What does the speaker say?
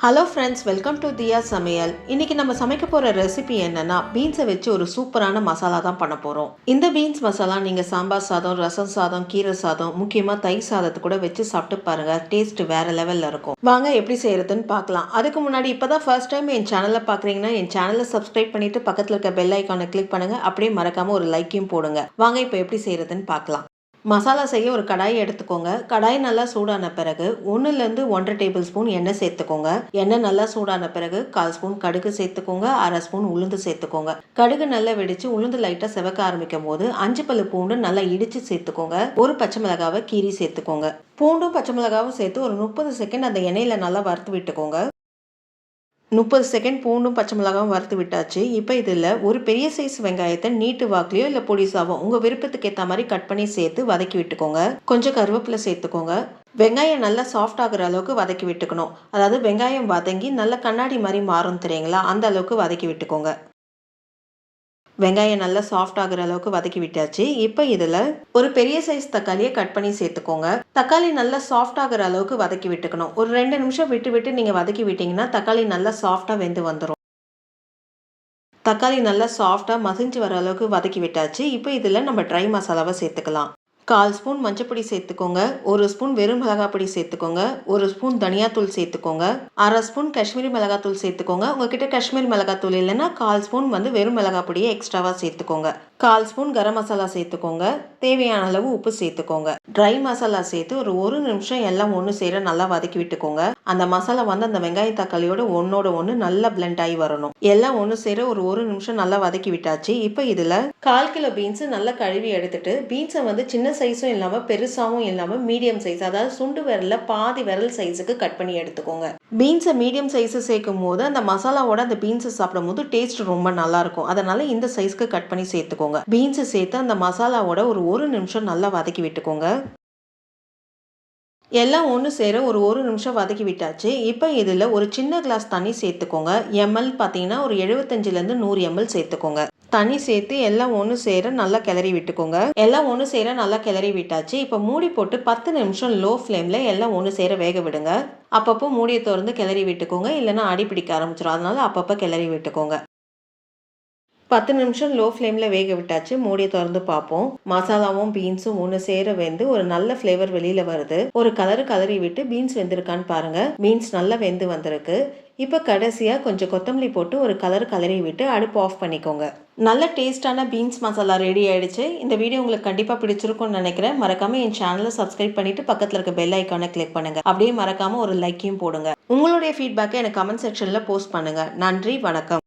Hello friends welcome to Diya சமையல் இன்னைக்கு நம்ம சமைக்க போகிற ரெசிபி என்னன்னா பீன்ஸை வச்சு ஒரு சூப்பரான மசாலா தான் பண்ண போகிறோம் இந்த பீன்ஸ் மசாலா நீங்கள் சாம்பார் சாதம் ரசம் சாதம் கீரை சாதம் முக்கியமாக தயிர் சாதத்தை கூட வச்சு சாப்பிட்டு பாருங்க டேஸ்ட் வேற லெவலில் இருக்கும். வாங்க எப்படி செய்யறதுன்னு பார்க்கலாம். அதுக்கு முன்னாடி இப்போ தான் ஃபர்ஸ்ட் டைம் என் சேனலை பார்க்குறீங்கன்னா என் சேனலை சப்ஸ்கிரைப் பண்ணிட்டு பக்கத்தில் இருக்க பெல் ஐக்கானை கிளிக் பண்ணுங்கள் அப்படியே மறக்காமல் ஒரு லைக்கையும் போடுங்க. வாங்க இப்போ எப்படி செய்யறதுன்னு பார்க்கலாம். மசாலா செய்ய ஒரு கடாய் எடுத்துக்கோங்க. கடாய் நல்லா சூடான பிறகு ஒன்றுலேருந்து ஒன்றரை டேபிள் ஸ்பூன் எண்ணெய் சேர்த்துக்கோங்க. எண்ணெய் நல்லா சூடான பிறகு கால் ஸ்பூன் கடுகு சேர்த்துக்கோங்க. அரை ஸ்பூன் உளுந்து சேர்த்துக்கோங்க. கடுகு நல்லா வெடிச்சு உளுந்து லைட்டாக செவக்க ஆரம்பிக்கும் போது அஞ்சு பல்லு பூண்டு நல்லா இடித்து சேர்த்துக்கோங்க. ஒரு பச்சை மிளகாவை கீரி சேர்த்துக்கோங்க. பூண்டும் பச்சை மிளகாவும் சேர்த்து ஒரு முப்பது செகண்ட் அந்த எண்ணெயில் நல்லா வறுத்து விட்டுக்கோங்க. முப்பது செகண்ட் பூண்டும் பச்சை மிளகாவும் வறுத்து விட்டாச்சு. இப்போ இதில் ஒரு பெரிய சைஸ் வெங்காயத்தை நீட்டு வாக்குலையோ இல்லை பொடிசாவோ உங்கள் விருப்பத்துக்கு ஏற்ற மாதிரி கட் பண்ணி சேர்த்து வதக்கி விட்டுக்கோங்க. கொஞ்சம் கருவேப்பிலை சேர்த்துக்கோங்க. வெங்காயம் நல்லா சாஃப்ட் ஆகுற அளவுக்கு வதக்கி விட்டுக்கணும். அதாவது வெங்காயம் வதங்கி நல்லா கண்ணாடி மாதிரி மாறும் தெரியுங்களா? அந்த அளவுக்கு வதக்கி விட்டுக்கோங்க. வெங்காயம் நல்லா சாஃப்ட் ஆகுற அளவுக்கு வதக்கி விட்டாச்சு. இப்போ இதில் ஒரு பெரிய சைஸ் தக்காளியை கட் பண்ணி சேர்த்துக்கோங்க. தக்காளி நல்லா சாஃப்ட் ஆகுற அளவுக்கு வதக்கி விட்டுக்கணும். ஒரு ரெண்டு நிமிஷம் விட்டு விட்டு நீங்கள் வதக்கி விட்டீங்கன்னா தக்காளி நல்லா சாஃப்டாக வெந்து வந்துடும் தக்காளி நல்லா சாஃப்டாக மசிஞ்சு வர அளவுக்கு வதக்கி விட்டாச்சு. இப்போ இதில் நம்ம ட்ரை மசாலாவை சேர்த்துக்கலாம். கால் ஸ்பூன் மஞ்சப்பொடி சேர்த்துக்கோங்க. ஒரு ஸ்பூன் வெறும் மிளகாப்பொடி சேர்த்துக்கோங்க. ஒரு ஸ்பூன் தனியாத்தூள் சேர்த்துக்கோங்க. அரை ஸ்பூன் காஷ்மீரி மிளகாத்தூள் சேர்த்துக்கோங்க. உங்ககிட்ட காஷ்மீரி மிளகாத்தூள் இல்லைன்னா கால் ஸ்பூன் வந்து வெறும் மிளகாப்பொடியை எக்ஸ்ட்ராவாக சேர்த்துக்கோங்க. கால் ஸ்பூன் கரம் மசாலா சேர்த்துக்கோங்க. தேவையான அளவு உப்பு சேர்த்துக்கோங்க. ட்ரை மசாலா சேர்த்து ஒரு ஒரு நிமிஷம் எல்லாம் ஒன்று சேர நல்லா வதக்கி விட்டுக்கோங்க. அந்த மசாலா வந்து அந்த வெங்காய தக்காளியோட ஒன்னோட ஒன்று நல்லா பிளெண்ட் ஆகி வரணும். எல்லாம் ஒன்று சேர ஒரு ஒரு நிமிஷம் நல்லா வதக்கி விட்டாச்சு. இப்போ இதில் கால் கிலோ பீன்ஸு நல்லா கழுவி எடுத்துட்டு பீன்ஸை வந்து சின்ன சைஸும் இல்லாமல் பெருசாகவும் இல்லாமல் மீடியம் சைஸ் அதாவது சுண்டு விரலில் பாதி விரல் சைஸுக்கு கட் பண்ணி எடுத்துக்கோங்க. பீன்ஸை மீடியம் சைஸு சேர்க்கும் போது அந்த மசாலாவோட அந்த பீன்ஸை சாப்பிடும் போது டேஸ்ட் ரொம்ப நல்லாயிருக்கும் அதனால் இந்த சைஸ்க்கு கட் பண்ணி சேர்த்துக்கோங்க. பீன்ஸை சேர்த்து அந்த மசாலாவோட ஒரு ஒரு நிமிஷம் நல்லா வதக்கி விட்டுக்கோங்க. எல்லாம் ஒன்று சேர ஒரு ஒரு நிமிஷம் வதக்கி விட்டாச்சு. இப்போ இதில் ஒரு சின்ன கிளாஸ் தண்ணி சேர்த்துக்கோங்க. எம்எல் பார்த்தீங்கன்னா ஒரு எழுபத்தஞ்சிலேருந்து நூறு எம்எல் சேர்த்துக்கோங்க. தண்ணி சேர்த்து எல்லாம் ஒன்று சேர நல்லா கிளறி விட்டுக்கோங்க. எல்லாம் ஒன்று சேர நல்லா கிளறி விட்டாச்சு. இப்போ மூடி போட்டு பத்து நிமிஷம் லோ ஃப்ளேமில் எல்லாம் ஒன்று சேர வேக விடுங்க. அப்பப்போ மூடியை திறந்து கிளறி விட்டுக்கோங்க. இல்லைன்னா அடி பிடிக்க ஆரம்பிச்சிடும் அதனால அப்பப்போ கிளறி விட்டுக்கோங்க. பத்து நிமிஷம் லோ ஃப்ளேமில் வேக விட்டாச்சு. மூடியை திறந்து பார்ப்போம். மசாலாவும் பீன்ஸும் ஒன்று சேர வெந்து ஒரு நல்ல ஃப்ளேவர் வெளியில் வருது. ஒரு கலரு கலரி விட்டு பீன்ஸ் வெந்திருக்கான்னு பாருங்கள் பீன்ஸ் நல்லா வெந்து வந்திருக்கு. இப்போ கடைசியாக கொஞ்சம் கொத்தமல்லி போட்டு ஒரு கலர் கலரி விட்டு அடுப்பு ஆஃப் பண்ணிக்கோங்க. நல்ல டேஸ்டான பீன்ஸ் மசாலா ரெடி ஆயிடுச்சு. இந்த வீடியோ உங்களுக்கு கண்டிப்பாக பிடிச்சிருக்கும்னு நினைக்கிறேன். மறக்காம என் சேனலை சப்ஸ்கிரைப் பண்ணிட்டு பக்கத்தில் இருக்க பெல் ஐக்கானை கிளிக் பண்ணுங்க. அப்படியே மறக்காம ஒரு லைக்கையும் போடுங்க. உங்களுடைய ஃபீட்பேக்கை எனக்கு கமெண்ட் செக்ஷனில் போஸ்ட் பண்ணுங்க. நன்றி வணக்கம்.